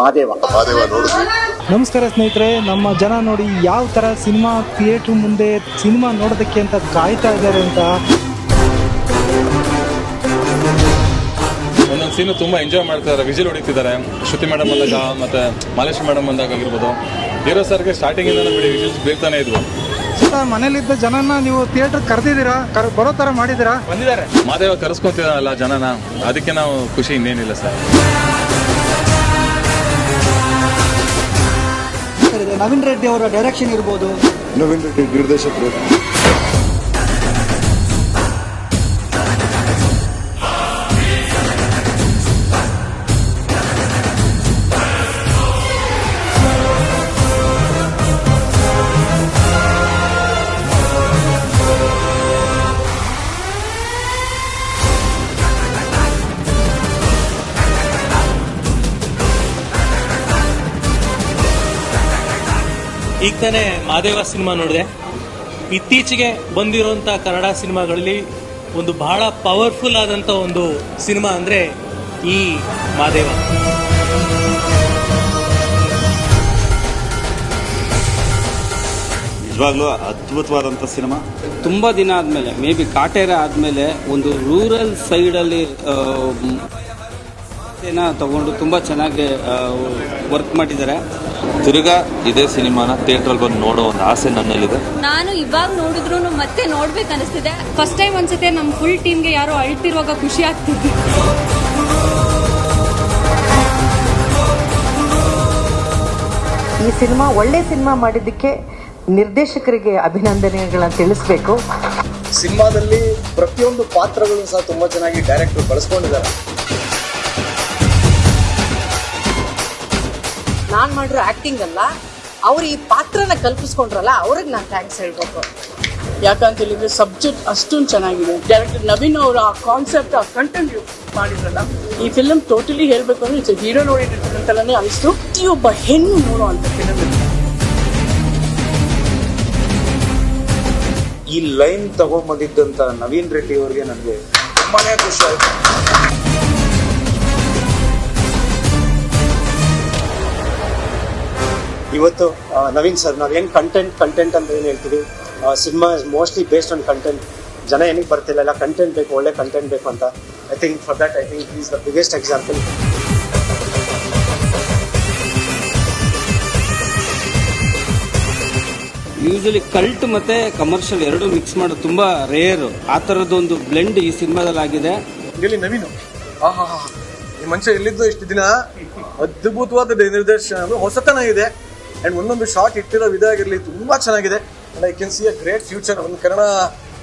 ಮಾದೇವ. ಮಾದೇವ ನೋಡಿದ್ವಿ. ನಮಸ್ಕಾರ ಸ್ನೇಹಿತರೆ ನಮ್ಮ ಜನ ನೋಡಿ ಯಾವ ತರ ಸಿನಿಮಾ ಥಿಯೇಟರ್ ಮುಂದೆ ಸಿನಿಮಾ ನೋಡೋದಕ್ಕೆ ಅಂತ ಕಾಯ್ತಾ ಇದ್ದಾರೆ ಅಂತ. ಒಂದೊಂದು ಸೀನು ತುಂಬಾ ಎಂಜಾಯ್ ಮಾಡ್ತಾ ಇದ್ದಾರೆ. ವಿಜಿಲ್ ಹೊಡಿತಿದ್ದಾರೆ. ಶ್ರುತಿ ಮೇಡಮ್ ಬಂದಾಗ ಮತ್ತೆ ಮಾಲೇಶ್ ಮೇಡಮ್ ಬಂದಾಗ ಆಗಿರ್ಬೋದು. ಹೀರೋ ಸರ್ಗೆ ಸ್ಟಾರ್ಟಿಂಗ್ ಇಂದ ಬಿಡಿ ವಿಜಿಲ್ಸ್ ಬೀಳ್ತಾನೆ ಇದ್ವು. ಮನೇಲಿದ್ದ ಜನನ ನೀವು ಥಿಯೇಟರ್ ಕರೆದಿದ್ದೀರಾ? ಕರ್ ಬರೋ ಥರ ಮಾಡಿದ್ದೀರಾ? ಬಂದಿದ್ದಾರೆ. ಮಾದೇವ ಕರೆಸ್ಕೊಂತಿದಾರಲ್ಲ ಜನನ. ಅದಕ್ಕೆ ನಾವು ಖುಷಿ ಇನ್ನೇನಿಲ್ಲ ಸರ್. ನವೀನ್ ರೆಡ್ಡಿ ಅವರ ಡೈರೆಕ್ಷನ್ ಇರ್ಬೋದು. ನವೀನ್ ರೆಡ್ಡಿ ನಿರ್ದೇಶಕರು. ಈಗ ತಾನೇ ಮಾದೇವ ಸಿನಿಮಾ ನೋಡಿದೆ. ಇತ್ತೀಚೆಗೆ ಬಂದಿರುವಂಥ ಕನ್ನಡ ಸಿನಿಮಾಗಳಲ್ಲಿ ಒಂದು ಬಹಳ ಪವರ್ಫುಲ್ ಆದಂಥ ಒಂದು ಸಿನಿಮಾ ಅಂದರೆ ಈ ಮಾದೇವ. ನಿಜವಾಗ್ಲೂ ಅದ್ಭುತವಾದಂಥ ಸಿನಿಮಾ. ತುಂಬ ದಿನ ಆದಮೇಲೆ ಮೇ ಬಿ ಕಾಟೇರ ಆದಮೇಲೆ ಒಂದು ರೂರಲ್ ಸೈಡಲ್ಲಿ ತಗೊಂಡು ತುಂಬ ಚೆನ್ನಾಗಿ ವರ್ಕ್ ಮಾಡಿದ್ದಾರೆ. ತಿರ್ಗಾ ಇದೇ ಸಿನಿಮಾನ ಥಿಯೇಟ್ರಲ್ಲಿ ಬಂದು ನೋಡೋ ಒಂದು ಆಸೆ ನನ್ನಲ್ಲಿದೆ ನಾನು ಇವಾಗ ನೋಡಿದ್ರು ಮತ್ತೆ ನೋಡ್ಬೇಕು ಅನಿಸ್ತಿದೆ. ಫಸ್ಟ್ ಟೈಮ್ ಅನ್ಸುತ್ತೆ ನಮ್ಮ ಫುಲ್ ಟೀಮ್ಗೆ ಯಾರೋ ಅಳ್ತಿರುವಾಗ ಖುಷಿ ಆಗ್ತಿದ್ವಿ ಈ ಸಿನಿಮಾ ಒಳ್ಳೆ ಸಿನಿಮಾ ಮಾಡಿದ್ದಕ್ಕೆ ನಿರ್ದೇಶಕರಿಗೆ ಅಭಿನಂದನೆಗಳನ್ನ ತಿಳಿಸ್ಬೇಕು. ಸಿನಿಮಾದಲ್ಲಿ ಪ್ರತಿಯೊಂದು ಪಾತ್ರಗಳು ಸಹ ತುಂಬಾ ಚೆನ್ನಾಗಿ ಡೈರೆಕ್ಟರ್ ಬಳಸ್ಕೊಂಡಿದ್ದಾರೆ. ನಾನ್ ಮಾಡಿರೋ ಆಕ್ಟಿಂಗ್ ಅಲ್ಲ ಅವ್ರು ಈ ಪಾತ್ರನ ಕಲ್ಪಿಸ್ಕೊಂಡ್ರಲ್ಲ ಅವ್ರಿಗೆ ನಾನು ಥ್ಯಾಂಕ್ಸ್ ಹೇಳ್ಬೇಕು. ಯಾಕಂತ ಹೇಳಿದ್ರೆ ಸಬ್ಜೆಕ್ಟ್ ಅಷ್ಟೊಂದು ಚೆನ್ನಾಗಿದೆ. ಡೈರೆಕ್ಟರ್ ನವೀನ್ ಅವರ ಆ ಕಾನ್ಸೆಪ್ಟ್ ಆ ಕಂಟೆಂಟ್ ಮಾಡಿದ್ರಲ್ಲ ಈ ಫಿಲಮ್ ಟೋಟಲಿ ಹೇಳ್ಬೇಕು ಅಂದ್ರೆ ಇಟ್ಸ್ ಹೀರೋ ನೋಡಿರ್ತಕ್ಕಂಥಲ್ಲೇ ಅನಿಸ್ತು. ಪ್ರತಿಯೊಬ್ಬ ಹೆಣ್ಣು ನೋಡೋ ಅಂತ ಫಿಲಮ್ ಈ ಲೈನ್ ತಗೊಂಬಂದಿದ್ದಂತ ನವೀನ್ ರೆಡ್ಡಿ ಅವರಿಗೆ ನನಗೆ ತುಂಬಾನೇ ಖುಷಿ ಆಯ್ತು. ಇವತ್ತು ನವೀನ್ ಸರ್ ನಾವು ಏನು ಕಂಟೆಂಟ್ ಕಂಟೆಂಟ್ ಅಂತ ಏನು ಹೇಳ್ತೀವಿ? Cinema is mostly based on content ಜನ ಏನಕ್ಕೆ ಬರ್ತಿಲ್ಲ ಎಲ್ಲ ಕಂಟೆಂಟ್ ಬೇಕು ಒಳ್ಳೆ ಕಂಟೆಂಟ್ ಬೇಕು ಅಂತ. I think for that I think is the biggest example usually cult ಮತ್ತೆ ಕಮರ್ಷಿಯಲ್ ಎರಡು ಮಿಕ್ಸ್ ಮಾಡೋದು ತುಂಬಾ ರೇರ್ ಆ ಥರದ್ದೊಂದು ಬ್ಲೆಂಡ್ ಈ ಸಿನಿಮಾದಲ್ಲಿ ಆಗಿದೆ. ಇಲ್ಲಿ ನವೀನು. ಆಹಾ ಈ ಮನುಷ್ಯ ಎಲ್ಲಿದ್ದು ಇಷ್ಟು ದಿನ ಅದ್ಭುತವಾದ ನಿರ್ದೇಶನ ಅದು ಹೊಸತನ ಇದೆ. ಅಂಡ್ ಒಂದೊಂದು ಶಾರ್ಟ್ ಇಟ್ಟಿರೋ ವಿಧ ಆಗಿರಲಿ, ತುಂಬಾ ಚೆನ್ನಾಗಿದೆ. And I can see a great future ಒಂದು ಕನ್ನಡ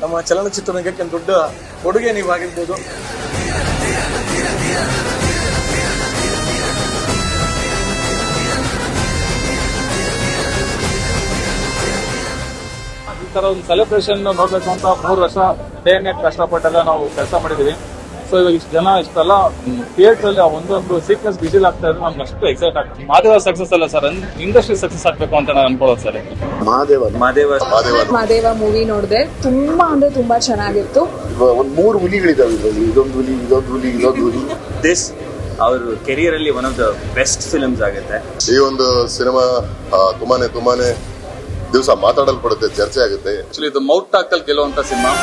ನಮ್ಮ ಚಲನಚಿತ್ರರಂಗಕ್ಕೆ ಒಂದು ದೊಡ್ಡ ಕೊಡುಗೆ ನೀವು ಆಗಿರ್ಬೋದು. ಈ ತರ ಒಂದು ಸೆಲೆಬ್ರೇಷನ್ ನೋಡ್ಬೇಕು ಅಂತ ಮೂರು ವರ್ಷ ನೈಟ್ ಕಷ್ಟಪಟ್ಟೆಲ್ಲ ನಾವು ಕೆಲಸ ಮಾಡಿದೀವಿ. ಸೊ ಇವಾಗ ಇಷ್ಟು ಜನ ಇಷ್ಟೆಲ್ಲ ಥಿಯೇಟರ್ ಅಲ್ಲಿ ಆ ಒಂದೊಂದು ಸೀಕ್ವೆನ್ಸ್ ಬಿಸಿಲ್ ಆಗ್ತಾ ಇದ್ರೆ ನಮ್ಗೆ ಅಷ್ಟು ಎಕ್ಸೈಟ್ ಆಗ್ತದೆ. ಮಾದೇವ ಸಕ್ಸಸ್ ಅಲ್ಲ ಸರ್ ಇಂಡಸ್ಟ್ರಿ ಸಕ್ಸಸ್ ಆಗ್ಬೇಕು ಅಂತ ನಾನು ಅನ್ಕೊಳ್ಳೋದು ಸರ್ ಮಾದೇವ. ಮಾದೇವ. ಮಾದೇವ. ಮೂವಿ ನೋಡಿದೆ. ತುಂಬಾ ಅಂದ್ರೆ ತುಂಬಾ ಚೆನ್ನಾಗಿತ್ತು. ಒಂದ್ ಮೂರು ಹುಲಿಗಳಿದಾವೆ ಇದರಲ್ಲಿ. ಇದೊಂದು ಹುಲಿ ಇದೊಂದು ಹುಲಿ ಇದೊಂದು ಹುಲಿ. ದಿಸ್ ಅವ್ರ ಕೆರಿಯರ್ ಅಲ್ಲಿ one of the best films ಆಗುತ್ತೆ. ಈ ಒಂದು ಸಿನಿಮಾ ತುಂಬಾನೇ ತುಂಬಾನೇ ದಿವಸ ಮಾತಾಡಲ್ಪಡುತ್ತೆ ಚರ್ಚೆ ಆಗುತ್ತೆ. ಆಕ್ಚುಲಿ ಇದು ಮೌಟ್ ಟಾಕಲ್ ಗೆಲ್ಲುವಂತ ಸಿನಿಮಾ